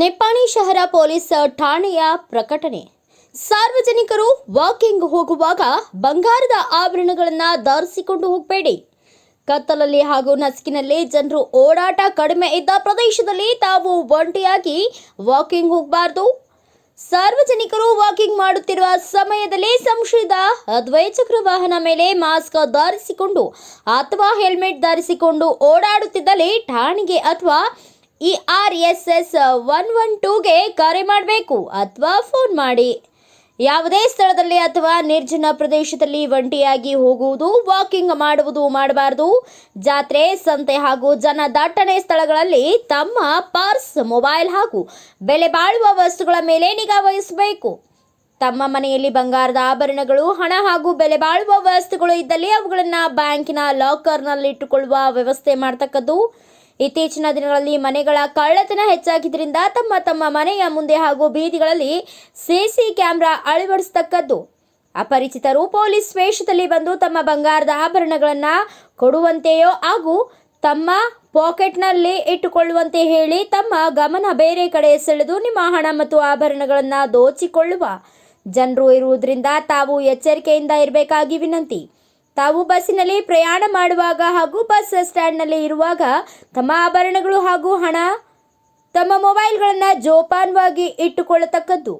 ನಿಪ್ಪಾಣಿ ಶಹರ ಪೊಲೀಸ್ ಠಾಣೆಯ ಪ್ರಕಟಣೆ. ಸಾರ್ವಜನಿಕರು ವಾಕಿಂಗ್ ಹೋಗುವಾಗ ಬಂಗಾರದ ಆಭರಣಗಳನ್ನು ಧರಿಸಿಕೊಂಡು ಹೋಗಬೇಡಿ. ಕತ್ತಲಲ್ಲಿ ಹಾಗೂ ನಸುಕಿನಲ್ಲಿ ಜನರು ಓಡಾಟ ಕಡಿಮೆ ಇದ್ದ ಪ್ರದೇಶದಲ್ಲಿ ತಾವು ಒಂಟಿಯಾಗಿ ವಾಕಿಂಗ್ ಹೋಗಬಾರ್ದು. ಸಾರ್ವಜನಿಕರು ವಾಕಿಂಗ್ ಮಾಡುತ್ತಿರುವ ಸಮಯದಲ್ಲಿ ಸಂಶಯದ ದ್ವೈಚಕ್ರ ವಾಹನ ಮೇಲೆ ಮಾಸ್ಕ್ ಧರಿಸಿಕೊಂಡು ಅಥವಾ ಹೆಲ್ಮೆಟ್ ಧರಿಸಿಕೊಂಡು ಓಡಾಡುತ್ತಿದ್ದಲ್ಲಿ ಠಾಣೆಗೆ ಅಥವಾ E R S S one one ಟೂಗೆ ಕರೆ ಮಾಡಬೇಕು ಅಥವಾ ಫೋನ್ ಮಾಡಿ. ಯಾವುದೇ ಸ್ಥಳದಲ್ಲಿ ಅಥವಾ ನಿರ್ಜನ ಪ್ರದೇಶದಲ್ಲಿ ಒಂಟಿಯಾಗಿ ಹೋಗುವುದು, ವಾಕಿಂಗ್ ಮಾಡುವುದು ಮಾಡಬಾರದು. ಜಾತ್ರೆ, ಸಂತೆ ಹಾಗೂ ಜನ ದಟ್ಟಣೆ ಸ್ಥಳಗಳಲ್ಲಿ ತಮ್ಮ ಪರ್ಸ್, ಮೊಬೈಲ್ ಹಾಗೂ ಬೆಲೆ ಬಾಳುವ ವಸ್ತುಗಳ ಮೇಲೆ ನಿಗಾ ವಹಿಸಬೇಕು. ತಮ್ಮ ಮನೆಯಲ್ಲಿ ಬಂಗಾರದ ಆಭರಣಗಳು, ಹಣ ಹಾಗೂ ಬೆಲೆ ಬಾಳುವ ವಸ್ತುಗಳು ಇದ್ದಲ್ಲಿ ಅವುಗಳನ್ನು ಬ್ಯಾಂಕಿನ ಲಾಕರ್ನಲ್ಲಿಟ್ಟುಕೊಳ್ಳುವ ವ್ಯವಸ್ಥೆ ಮಾಡ್ತಕ್ಕದ್ದು. ಇತ್ತೀಚಿನ ದಿನಗಳಲ್ಲಿ ಮನೆಗಳ ಕಳ್ಳತನ ಹೆಚ್ಚಾಗಿದ್ದರಿಂದ ತಮ್ಮ ತಮ್ಮ ಮನೆಯ ಮುಂದೆ ಹಾಗೂ ಬೀದಿಗಳಲ್ಲಿ ಸಿಸಿ ಕ್ಯಾಮೆರಾ ಅಳವಡಿಸತಕ್ಕದ್ದು. ಅಪರಿಚಿತರು ಪೊಲೀಸ್ ವೇಷದಲ್ಲಿ ಬಂದು ತಮ್ಮ ಬಂಗಾರದ ಆಭರಣಗಳನ್ನು ಕೊಡುವಂತೆಯೋ ಹಾಗೂ ತಮ್ಮ ಪಾಕೆಟ್ನಲ್ಲಿ ಇಟ್ಟುಕೊಳ್ಳುವಂತೆ ಹೇಳಿ ತಮ್ಮ ಗಮನ ಬೇರೆ ಕಡೆ ಸೆಳೆದು ನಿಮ್ಮ ಹಣ ಮತ್ತು ಆಭರಣಗಳನ್ನು ದೋಚಿಕೊಳ್ಳುವ. ಜನರು ಇರುವುದರಿಂದ ತಾವು ಎಚ್ಚರಿಕೆಯಿಂದ ಇರಬೇಕಾಗಿ ವಿನಂತಿ. ತಾವು ಬಸ್ಸಿನಲ್ಲಿ ಪ್ರಯಾಣ ಮಾಡುವಾಗ ಹಾಗೂ ಬಸ್ ಸ್ಟ್ಯಾಂಡ್ನಲ್ಲಿ ಇರುವಾಗ ತಮ್ಮ ಆಭರಣಗಳು ಹಾಗೂ ಹಣ ತಮ್ಮ ಮೊಬೈಲ್ಗಳನ್ನು ಜೋಪಾನವಾಗಿ ಇಟ್ಟುಕೊಳ್ಳತಕ್ಕದ್ದು.